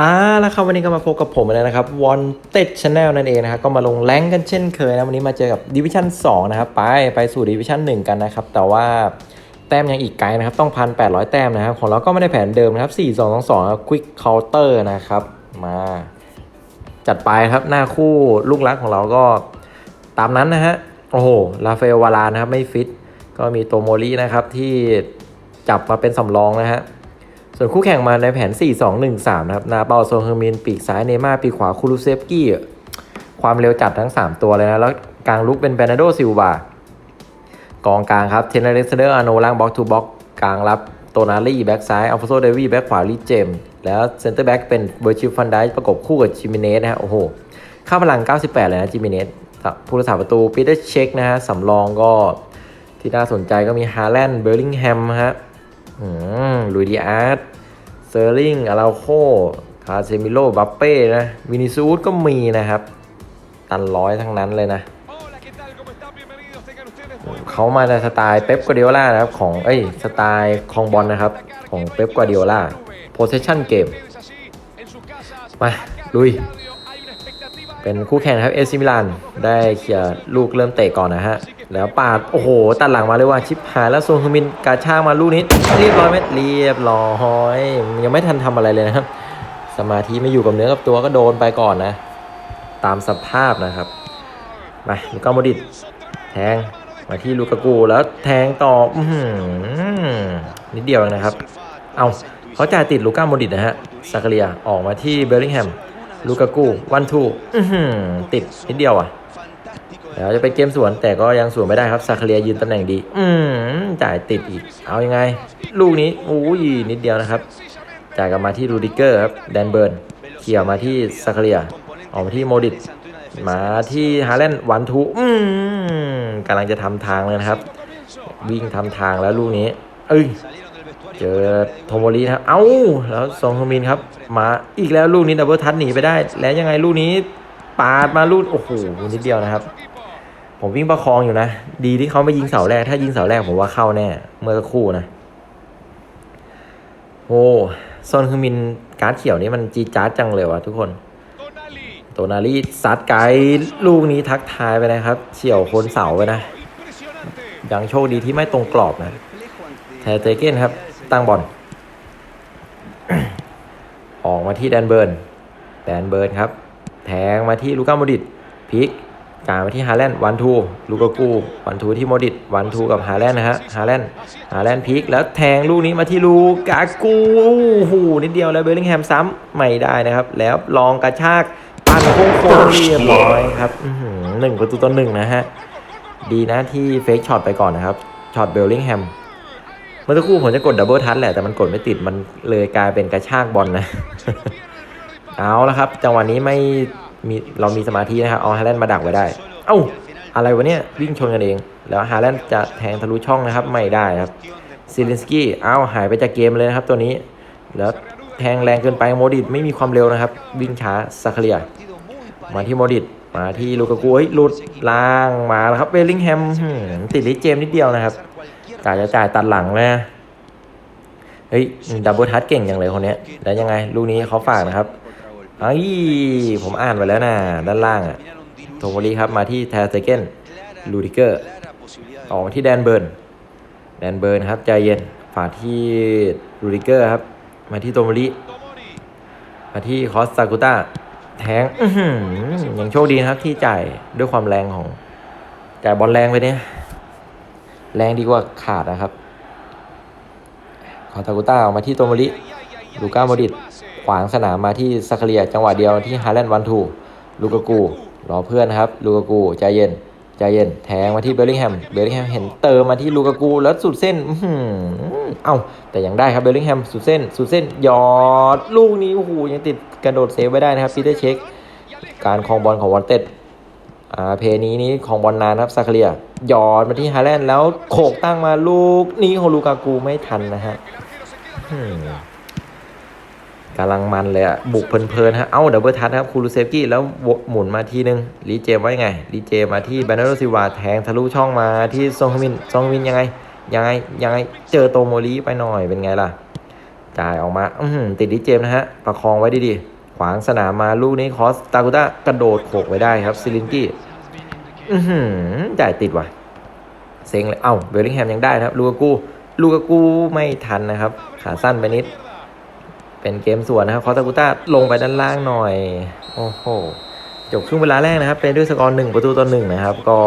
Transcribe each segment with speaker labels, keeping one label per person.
Speaker 1: อ่าแล้วครับวันนี้ก็มาพบกับผมแล้วนะครับ Wanted Channel นั่นเองนะครับก็มาลงแรงกันเช่นเคยนะวันนี้มาเจอกับ Division 2นะครับไปไปสู่ Division 1กันนะครับ แต่ว่าแต้มยังอีกไกลนะครับต้อง1,800แต้มนะครับ ของเราก็ไม่ได้แผนเดิมนะครับ4 2 2 2ครับ Quick Counter นะครับ มาจัดไปครับหน้าคู่ลูกรักของเราก็ตามนั้นนะฮะโอ้โหลาเฟลวาลานะครับไม่ฟิตก็มีโตโมรินะครับที่จับมาเป็นสำรองนะฮะ ส่วนคู่แข่งมาในแผน 4-2-1-3 นะครับ นาเปาโซเฮอร์มิน ปีกซ้ายเนม่า ปีกขวาคูลูเซฟกี้ ความเร็วจัดทั้ง 3 ตัวเลยนะ แล้วกลางลุกเป็นเบรนาโดซิลวากองกลางครับ เทนเนเรสเดอร์อาโนล่างบ็อกทูบ็อกกลางรับโตนาลี่แบ็กซ้ายอัลฟาโซเดวี่แบ็กขวาลีเจม แล้วเซนเตอร์แบ็กเป็นเบอร์ชิลฟันไดประกบคู่กับจิมิเนสนะฮะ โอ้โหค่าพลัง 98 เลยนะจิมิเนสผู้รักษาประตูปีเตอร์เช็คนะฮะสำรองก็ที่น่าสนใจก็มีฮาแลนด์เบอร์ลิงแฮมฮะอืมลุยดีอาร์ ตเซอร์ลิงอาราโคคาเซมิโลบัปเป้นะวินิซูสก็มีนะครับ ตันร้อยทั้งนั้นเลยนะ
Speaker 2: Hola, ¿qué tal? ¿Cómo están? Bienvenidos. Tengan ustedes buen
Speaker 1: เขามาในสไตล์เป๊ปกัวเดียล่านะครับ ของเอ้ยสไตล์คองบอลนะครับ ของเป๊ปกัวเดียล่า possession game
Speaker 2: ustedes allí en sus casas.
Speaker 1: มา ลุย
Speaker 2: Estadio, hay una expectativa
Speaker 1: เป็นคู่แข่งนะครับเอซิมิลานได้เคลียร์ลูกเริ่มเตะก่อนนะฮะ แล้วปาด โอ้โห ตัดหลังมาเลยว่าชิปหายแล้วซนฮูมินกาชากมาลูกนี้เรียบร้อยไหมเรียบร้อยยังไม่ทันทำอะไรเลยนะครับ สมาธิไม่อยู่กับเนื้อกับตัวก็โดนไปก่อนนะ ตามสภาพนะครับ มาลูก้าโมดิตแทงมาที่ลูกากูแล้วแทงต่ออื้อหือนิดเดียวเองนะครับ เอาเขาจ่ายติดลูก้าโมดิตนะฮะซาคาเรียออกมาที่เบลลิงแฮมลูกากูวันทูติดนิดเดียวอะ แล้วจะไปเกมสวนแต่ก็ยังสวนไม่ได้ครับซาคาเรียยืนตำแหน่งดี อืมจ่ายติดอีก เอายังไง ลูกนี้อ้ยนิดเดียวนะครับ จ่ายกลับมาที่รูดิเกอร์ครับแดนเบิร์นเขี่ยมาที่ซาคาเรียออกมาที่โมดิตมาที่ฮาแลนด์วันทูอืมกำลังจะทำทางเลยนะครับ วิ่งทำทางแล้วลูกนี้ เอ้ยเจอโทโมรินะครับ เอ้า แล้วซองโฮมินครับ มาอีกแล้วลูกนี้ดับเบิลทัชหนีไปได้ แล้วยังไงลูกนี้ปาดมาลูก โอ้โห นิดเดียวนะครับ ผมวิ่งประคองอยู่นะ ดีที่เขาไม่ยิงเสาแรก ถ้ายิงเสาแรกผมว่าเข้าแน่ เมื่อสักครู่นะ โอ้ซอนคือมินการ์ดเขียวนี่มันจีจ้าจังเลยวะทุกคน โตนารีซัดไกด์ลูกนี้ทักทายไปนะครับ เฉี่ยวโคนเสาไปนะ ยังโชคดีที่ไม่ตรงกรอบนะแทเตเกนครับ ตั้งบอล ออกมาที่แดนเบิร์น แดนเบิร์นครับ แทงมาที่ลูก้าโมดิตพลิก กลางมาที่ฮาแลนด์วันทูลูกากูวันทูที่โมดิตวันทูกับฮาแลนด์นะฮะฮาแลนด์ฮาแลนด์พลิกแล้วแทงลูกนี้มาที่ลูกากูโอ้โหนิดเดียวแล้วเบลลิงแฮมซ้ำไม่ได้นะครับ แล้วลองกระชากปั่นโค้งเรียบร้อยครับอื้อหือหนึ่งประตูต่อหนึ่งนะฮะดีนะที่เฟกช็อตไปก่อนนะครับช็อตเบลลิงแฮมเมื่อสักครู่ผมจะกดดับเบิลทัชแหละแต่มันกดไม่ติดมันเลยกลายเป็นกระชากบอลนะ เอาแล้วครับ จังหวะนี้ไม่ มีเรามีสมาธินะครับเอาฮาแลนด์มาดักไว้ได้ เอ้าอะไรวะเนี่ยวิ่งชนกันเอง แล้วฮาแลนด์จะแทงทะลุช่องนะครับไม่ได้ครับซิลินสกี้เอ้าหายไปจากเกมเลยนะครับตัวนี้ แล้วแทงแรงเกินไปโมดิตไม่มีความเร็วนะครับ วิ่งช้าซาคาเรีย มาที่โมดิตมาที่ลูกากูเฮ้ยหลุดล่างมาแล้วครับเวลลิงแฮมติดลิเจมนิดเดียวนะครับกาจะจ่ายตัดหลังเลยนะเฮ้ยดับเบิลทัชเก่งอย่างเลยคนนี้แล้วยังไง ลูกนี้เขาฝากนะครับ ไอ้ยผมอ่านไปแล้วนะด้านล่างอะโทโมริครับมาที่แทสเซเกนลูดิเกอร์ออกมาที่แดนเบิร์นแดนเบิร์นครับใจเย็นฝากที่ลูดิเกอร์ครับ มาที่โทโมริมาที่คอสซากุต้าแทงยังโชคดีนะครับที่จ่ายด้วยความแรงของจ่ายบอลแรงไปเนี่ยแรงดีกว่าขาดนะครับคอสซากุต้าออกมาที่โตโมริลูก้าโมดิต ขวางสนามมาที่ซาคาเรียจังหวะเดียวที่ฮาแลนด์วันทูลูกากูรอเพื่อนครับลูกากูใจเย็นใจเย็นแทงมาที่เบลลิงแฮมเบลลิงแฮมเห็นเติมมาที่ลูกากูแล้วสุดเส้นอื้อหือเอ้าแต่ยังได้ครับเบลลิงแฮมสุดเส้น สุดเส้นยอดลูกนี้โอ้โหยังติดกระโดดเซฟไว้ได้นะครับปีเตอร์เช็คการคองบอลของวอลเต็ดอ่าเพลย์นี้นี้ของบอลนานครับซาคาเรียหยอดมาที่ฮาแลนด์แล้วโขกตั้งมาลูกนี้ของลูกากูไม่ทันนะฮะ กำลังมันเลยอะบุกเพลินๆฮะ เอ้าดับเบิลทัชครับคูรูเซฟกี้แล้วหมุนมาทีนึงรีเจมไว้ไงรีเจมาที่แบนเนอร์ซิวาแทงทะลุช่องมาที่ซองฮมินซองฮมินยังไง ยังไง ยังไง เจอโตโมริไปหน่อยเป็นไงล่ะ จ่ายออกมา อื้อหือติดดิเจมนะฮะ ประคองไว้ดีๆ ขวางสนามมาลูกนี้คอสตากุต้ากระโดดโขกไว้ได้ครับซิลินกี้อือหือจ่ายติดว่ะ เซ็งเลย เอ้าเบลลิงแฮมยังได้นะครับ ลูกากู ลูกากูไม่ทันนะครับ ขาสั้นไปนิด เป็นเกมสวนนะครับคอสตากุต้าลงไปด้านล่างหน่อย โอ้โห จบครึ่งเวลาแรกนะครับ เป็นด้วยสกอร์หนึ่งประตูต่อหนึ่งนะครับ ก็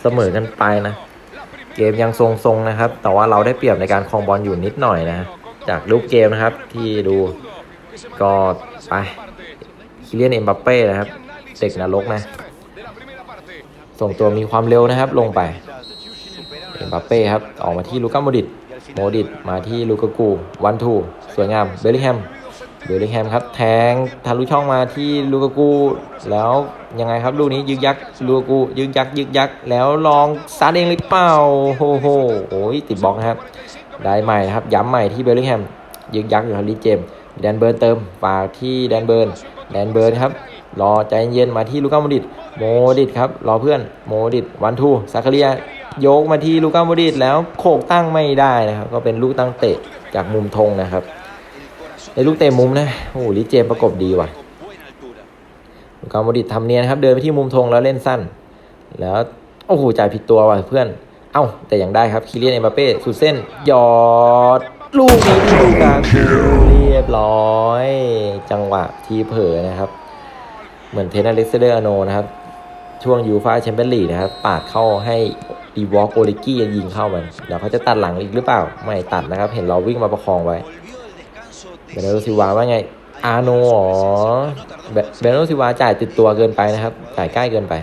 Speaker 1: เสมอกันไปนะ เกมยังทรงๆนะครับ แต่ว่าเราได้เปรียบในการครองบอลอยู่นิดหน่อยนะ จากรูปเกมนะครับที่ดูก็ไปคิเลียนเอ็มบัปเป้นะครับเด็กนรกนะ ส่งตัวมีความเร็วนะครับ ลงไปเอ็มบัปเป้ครับ ออกมาที่ลูก้าโมดิตโมดิตมาที่ลูกากู วันทู สวยงาม เบลลิแฮม เบลลิงแฮมครับแทงทะลุช่องมาที่ลูกากู แล้วยังไงครับลูกนี้ยึกยักลูกากูยึกยักยึกยักแล้วลองซัดเองหรือเปล่าโอ้โหโอ้ยติดบล็อกนะครับ ได้ใหม่นะครับย้ำใหม่ที่เบลลิงแฮมยึกยักอยู่ครับลีเจมแดนเบิร์นเติมฝากที่แดนเบิร์นแดนเบิร์นครับรอใจเย็นมาที่ลูก้าโมดิตโมดิตครับรอเพื่อนโมดิตวันทูซาคาเรียโยกมาที่ลูก้าโมดิตแล้วโขกตั้งไม่ได้นะครับ ก็เป็นลูกตั้งเตะจากมุมธงนะครับ ในลูกเตะมุมนะโอ้ลิเจประกบดีว่ะกาโมดิตทำเนียนครับ เดินไปที่มุมธงแล้วเล่นสั้น แล้วโอ้โหจ่ายผิดตัวว่ะเพื่อน เอ้า แต่ยังได้ครับคิเลียนเอ็มบัปเป้สุดเส้นยอด ลูกนี้ที่ลูกากูเรียบร้อย จังหวะทีเผลอนะครับ เหมือนเทนนิสเดอร์อโนนะครับ ช่วงยูฟาแชมเปี้ยนลีกนะครับ ปาดเข้าให้ดีวอล์กโอลิกี้ยิงเข้ามันเดี๋ยวเขาจะตัดหลังอีกหรือเปล่า ไม่ตัดนะครับ เห็นเราวิ่งมาประคองไว้ เบเนโรซิวาว่าไง อาโนอ๋อเบเบเนโรซิวาจ่ายติดตัวเกินไปนะครับ จ่ายใกล้เกินไป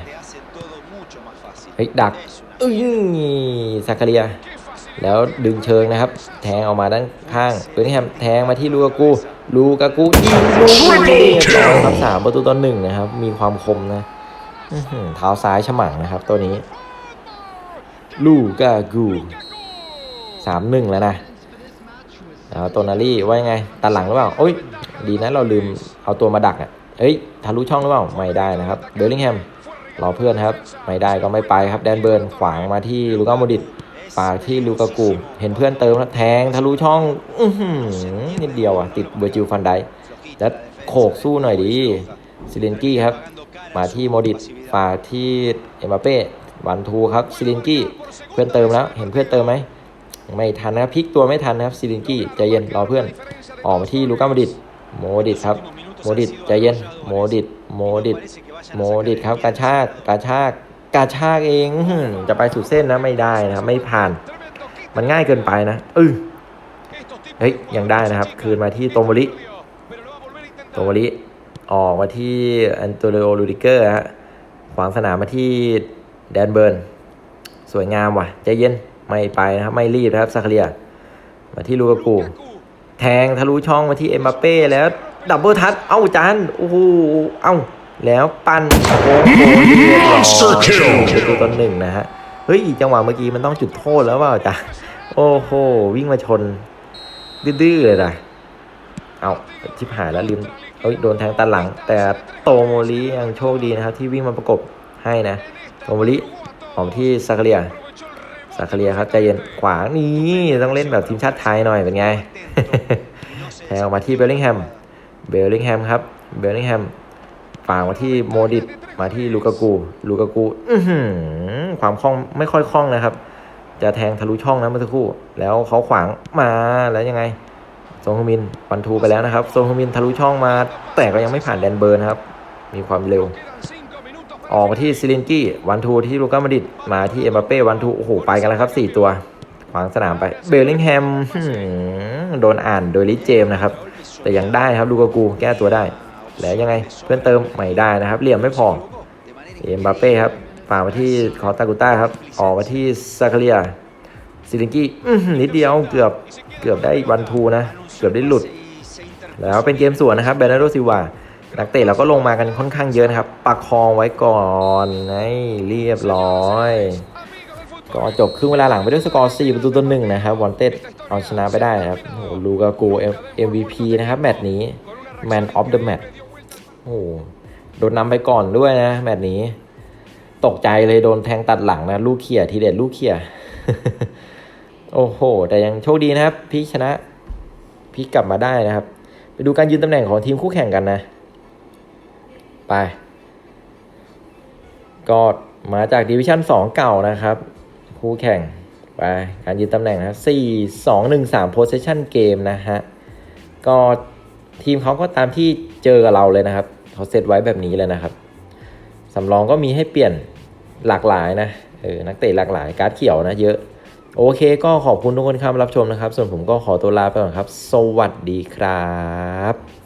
Speaker 1: เฮ้ย ดักอึ้ยซาคาเรีย แล้วดึงเชิงนะครับ แทงออกมาด้านข้างเบอร์นี่แฮมแทงมาที่ลูกากู ลูกากูยิงลูกนี้เรียบร้อยครับสามประตูต่อหนึ่งนะครับ มีความคมนะเท้าซ้ายฉมังนะครับ ตัวนี้ ลูกากูสามหนึ่งแล้วนะ แล้วโตนารี่ว่ายังไงตัดหลังหรือเปล่าโอ้ยดีนะเราลืมเอาตัวมาดักอะเอ้ยทะลุช่องหรือเปล่าไม่ได้นะครับเบลลิงแฮมรอเพื่อนครับ ไม่ได้ก็ไม่ไปครับแดนเบิร์นขวางมาที่ลูก้าโมดิตฝากที่ลูกากูเห็นเพื่อนเติมแล้วแทงทะลุช่องอื้นิดเดียวอะติดเบอร์จิลฟันไดแล้วโขกสู้หน่อยดีซิลินกี้ครับ มาที่โมดิตฝากที่เอ็มบัปเป้วันทูครับซิลินกี้เพื่อนเติมแล้วเห็นเพื่อนเติมไหม ไม่ทันนะครับพลิกตัวไม่ทันนะครับซิลินกี้ใจเย็นรอเพื่อน ออกมาที่ลูก้าโมดิตโมดิตครับโมดิตใจเย็นโมดิตโมดิตโมดิตครับกระชากกระชากกระชากเองจะไปสุดเส้นนะไม่ได้นะไม่ผ่าน มันง่ายเกินไปนะเออเฮ้ยยังได้นะครับ คืนมาที่โตโมริโตโมริออกมาที่อันโตเลโอลูดิเกอร์ฮะขวางสนามมาที่แดนเบิร์น สวยงามว่ะ ใจเย็น ไม่ไปนะครับไม่รีบนะครับซาคาเรีย มาที่ลูกากู แทงทะลุช่องมาที่เอ็มบัปเป้แล้วดับเบิลทัชเอ้าจานโอ้โหเอ้าแล้วปั้นโอ้โหเรียบร้อย
Speaker 3: Monster kill
Speaker 1: ประตูต่อหนึ่งนะฮะเฮ้ยจังหวะเมื่อกี้มันต้องจุดโทษแล้วเปล่าจ๊ะโอ้โหวิ่งมาชน ดื้อเลยนะเอาชิบหายแล้วลืมเอ้ยโดนแทงตันหลัง แต่โตโมริยังโชคดีนะครับที่วิ่งมาประกบให้นะ โตโมริออกที่ซาคาเรีย ซาคเรียครับใจเย็นขวางนี่ต้องเล่นแบบทีมชาติไทยหน่อยเป็นไงแทงออกมาที่เบลลิงแฮมเบลลิงแฮมครับเบลลิงแฮมฝากมาที่โมดิตมาที่ลูกากูลูกากูความคล่องไม่ค่อยคล่องนะครับ จะแทงทะลุช่องนะเมื่อสักครู่ แล้วเขาขวางมาแล้วยังไงโซงฮมินวันทูไปแล้วนะครับโซงฮมินทะลุช่องมา แต่ก็ยังไม่ผ่านแดนเบิร์นครับ มีความเร็ว ออกมาที่ซิลินกี้วันทูที่ลูก้ามาดิดมาที่เอ็มบัปเป้วันทูโอ้โหไปกันแล้วครับสี่ตัวขวางสนามไปเบลลิงแฮมโดนอ่านโดยลิเจมนะครับ แต่ยังได้ครับลูกากูแก้ตัวได้ แล้วยังไงเพื่อนเติมไม่ได้นะครับ เหลี่ยมไม่พอเอ็มบัปเป้ครับฝากมาที่คอตากุต้าครับ ออกมาที่ซาคาเรียซิลินกี้นิดเดียวเกือบเกือบได้วันทูนะ เกือบได้หลุด แล้วเป็นเกมสวนนะครับเบนาโดซิวา นักเตะเราก็ลงมากันค่อนข้างเยอะนะครับประคองไว้ก่อนให้เรียบร้อย ก็จบครึ่งเวลาหลังไปด้วยสกอร์ 4 ประตูต่อหนึ่งนะครับวอนเต็ดเอาชนะไปได้นะครับโอ้โหลูกาโกู MVP นะครับ แมตช์นี้ Man of the Match โอ้โหโดนนำไปก่อนด้วยนะ แมตช์นี้ ตกใจเลยโดนแทงตัดหลังนะ ลูกเขี่ยทีเด็ดลูกเขี่ยโอ้โห แต่ยังโชคดีนะครับ พี่ชนะพลิกกลับมาได้นะครับ ไปดูการยืนตำแหน่งของทีมคู่แข่งกันนะ ไป ก็มาจากดิวิชั่น2 เก่านะครับ คู่แข่ง ไป การยืนตำแหน่งนะ4 2 1 3 possession game นะฮะ ก็ทีมเขาก็ตามที่เจอกับเราเลยนะครับ เขาเซตไว้แบบนี้เลยนะครับสำรองก็มีให้เปลี่ยนหลากหลายนะเออนักเตะหลากหลายการ์ดเขียวนะเยอะโอเคก็ขอบคุณทุกคนครับรับชมนะครับ ส่วนผมก็ขอตัวลาไปก่อนครับ สวัสดีครับ